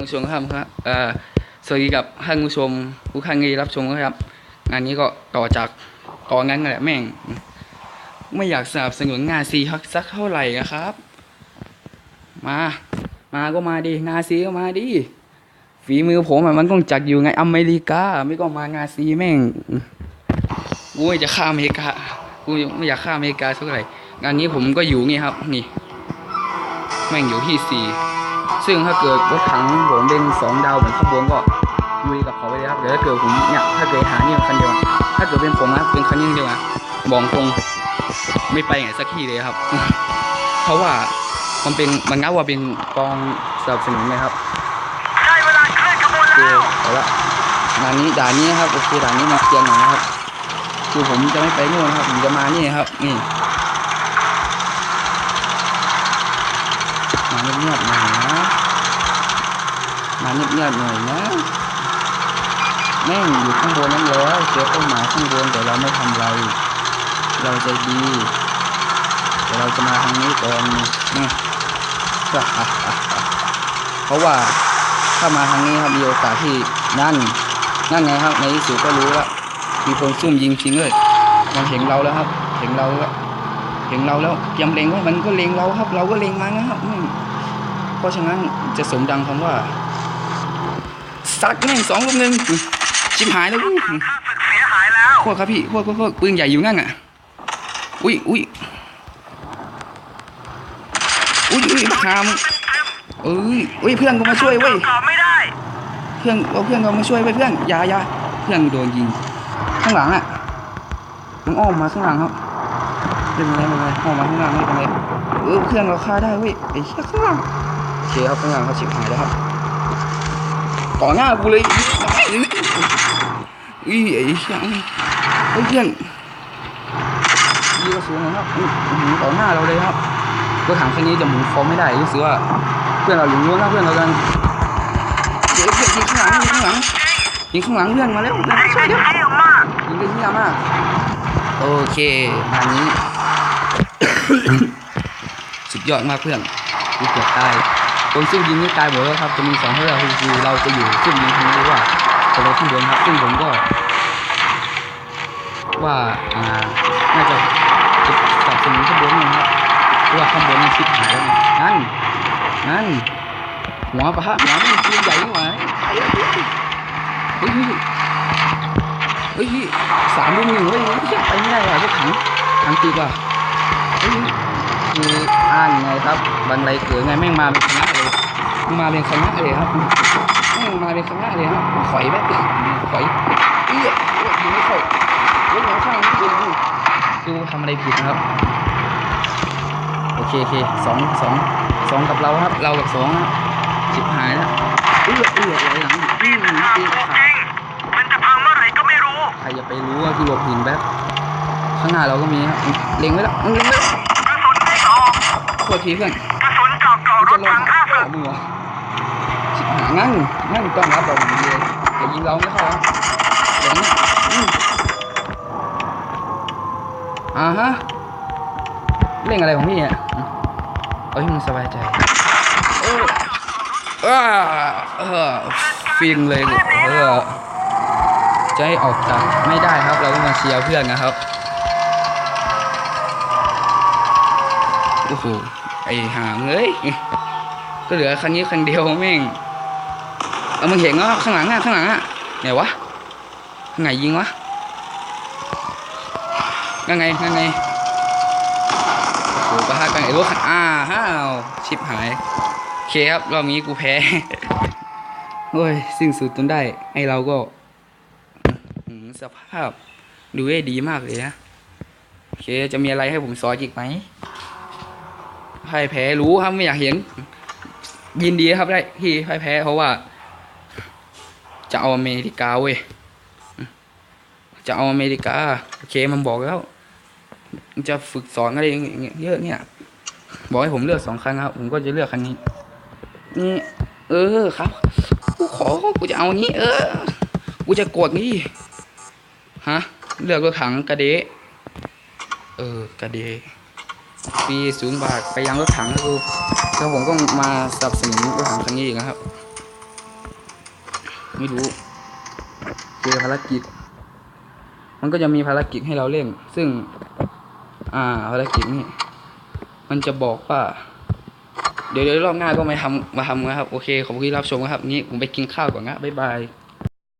ท่านผู้ชมครับครับเอ่อสวัสดีกับท่านผู้ชมทุกท่านที่รับชมครับ งานนี้ก็ต่อจากต่องั้นแหละแม่ง ไม่อยากสนับสนุนงานซีฮักสักเท่าไหร่นะครับ มา มาก็มาดิงานซีก็มาดิฝีมือผมมันต้องจัดอยู่ไงอเมริกา ไม่ก็มางานซีแม่งกูจะข้าอเมริกากูไม่อยากข้าอเมริกาเท่าไหร่งานนี้ผมก็อยู่นี่ครับ นี่ แม่งอยู่ที่สี่ ซึ่งถ้าเกิดรถถังผมเป็นสองดาวเหมือนข้างบนก็ลุยกับเขาไปเลยครับเดี๋ยวถ้าเกิดผมเนี่ยถ้าเกิดหานี่คันเดียวถ้าเกิดเป็นผมนะเป็นคันนี้เดียวนะบอกตรงไม่ไปไหนสักที่เลยครับ เพราะว่ามันเป็นมันงับว่าเป็นกองสนับสนุนนะครับได้เวลาเคลื่อนขบวนแล้วเอาละด่านนี้ด่านนี้ครับโอเคด่านนี้มาเคลียร์หน่อยนะครับคือผมจะไม่ไปนู่นครับผมจะมานี่ครับนี่มาเงียบๆนะมา เงียบๆหน่อยนะแม่งอยู่ข้างบนนั่นแล้วเจอต้นไม้ข้างบนแต่เราไม่ทำไร เราใจดีแต่เราจะมาทางนี้ก่อนนะเพราะว่าถ้ามาทางนี้ครับมีโอกาสที่นั่น นั่นไงครับ ในที่สุดก็รู้แล้วมีคนซุ่มยิงทิ้งเลย มันเห็นเราแล้วครับ เห็นเราแล้วเห็นเราแล้วเตรียมเล็งไว้มันก็เล็งเราครับ เราก็เล็งมันนะครับเพราะฉะนั้นจะสมดังคำว่า สักแม่งสองลูกหนึ่งชิบหายแล้วอู้ข้าศึกเสียหายแล้วพวกครับพี่พวกพวกพวกปืนใหญ่อยู่นั่นอะอุ้ยอุ้ยอุ้ยอุ้ยหามเอ้ยอุ้ยเพื่อนกูมาช่วยเว้ยตอบไม่ได้ เพื่อนเอาเพื่อนเรามาช่วยเว้ยเพื่อนอยาอยาเพื่อนโดนยิง ข้างหลังอะมันอ้อมมาข้างหลังครับเป็นไรเป็นไรอ้อมมาข้างหลังไม่เป็นไรเออเพื่อนเราฆ่าได้เว้ยไอ้เหี้ยข้างหลังโอเคครับข้างหลังเขาชิบหายแล้วครับ ต่อหน้ากูเลยอีไอ้เหี้ยเฮ้เพื่อนยิงกระสุนนะครับหือต่อหน้าเราเลยครับรถถังคันนี้จะหมุนคอไม่ได้รู้สึกว่าเพื่อนเราอยู่นู้นนะเพื่อนเรากำลังเดี๋ยวเพื่อนยิงข้างหลังยิงข้างหลังยิงข้างหลังเพื่อนมาแล้วยิงได้เดี๋ยวเยี่ยมมากยิงได้เยี่ยมมากโอเคอันนี้ สุดยอดมากเพื่อนกูเกือบตาย คนซุ่มยิงนี่ตายหมดแล้วครับ จะมีสองเรื่องคือเราจะอยู่ซุ่มยิงทางนี้ว่าจะเราที่เดินครับ ซึ่งผมก็ ว่า อ่า น่าจะจะสนับสนุนข้างบนนะครับเพราะว่าข้างบนมันชิดหายแล้วนั่น นั่น หัวปะฮะหัวมันปืนใหญ่นี่หว่าเฮ้ยเฮ้ยเฮ้ยเฮ้ยสามลูกหนึ่งเฮ้ยยไปไม่ได้ว่ะพวกถังถังตีกว่าเฮ้ยคืออ้างไงครับ บันไดเกิดไงแม่งมาเป็น มาเป็นคณะเลยครับมาเป็นคณะเลยครับถอยแบบถอยเอี้ยยิงไม่เข้าเรื่องข้างนี่คือคือทำอะไรผิดนะครับ โอเคโอเคสองสองสองกับเราครับ เรากับสองนะชิบหายแล้วเอื้อเอื้อไหลหลังอื้อข่าวตีของขาจริงมันจะพังเมื่อไหร่ก็ไม่รู้ ใครจะไปรู้ว่าคือหลบหินแบบข้างหน้าเราก็มีครับเล็งไว้แล้วเล็งไว้กระสุนไม่ออกโทษทีเพื่อนกระสุนเจาะเกาะรถลงถังข้าหาศึก มือชิบหายงั้นงั้นต้องรับเราดีเลยอย่ายิงเราไม่เข้าอย่างนี้อืมอ่าฮะเล่นอะไรของพี่เนี่ยเอาให้มึงสบายใจเออเออฟินเลยเออจะให้ออกจากไม่ได้ครับ เราก็มาเชียร์เพื่อนนะครับโอ้โหไอ้หางเอ้ยก็เหลือคันนี้คันเดียวแม่ง เอามึงเห็นว่าข้างหลังอะข้างหลังอะไหนวะข้างไหนยิงวะยังไงยังไงโอ้โหประทะกันไอ้รถคันอ้าห้าวชิบหายโอเคครับรอบนี้กูแพ้โอ้ยสิ้นสุดจนได้ไอ้เราก็สภาพดูได้ดีมากเลยนะโอเคจะมีอะไรให้ผมสอนอีกไหมพ่ายแพ้รู้ครับไม่อยากเห็น ยินดีครับได้ที่พ่ายแพ้เพราะว่า จะเอาอเมริกาเว้ย จะเอาอเมริกา โอเคมันบอกแล้ว จะฝึกสอนอะไรเงี้ยเยอะเนี่ย บอกให้ผมเลือกสองคันครับ ผมก็จะเลือกคันนี้ นี่ เออครับ กูขอ กูจะเอานี้ เออ กูจะกดนี่ ฮะ เลือกรถถังกระเดะเออกระเดะปีศูนย์บาทไปยังรถถังก็คือแล้วผมก็มาสับสนุนรถถังคันนี้อีกนะครับ ไม่รู้ เจอภารกิจ มันก็จะมีภารกิจให้เราเล่น ซึ่ง อ่า ภารกิจนี่ มันจะบอกว่า เดี๋ยวเดี๋ยวรอบหน้าก็มาทำมาทำนะครับ โอเค ขอบคุณที่รับชมครับ นี้ผมไปกินข้าวก่อนนะบ๊ายบาย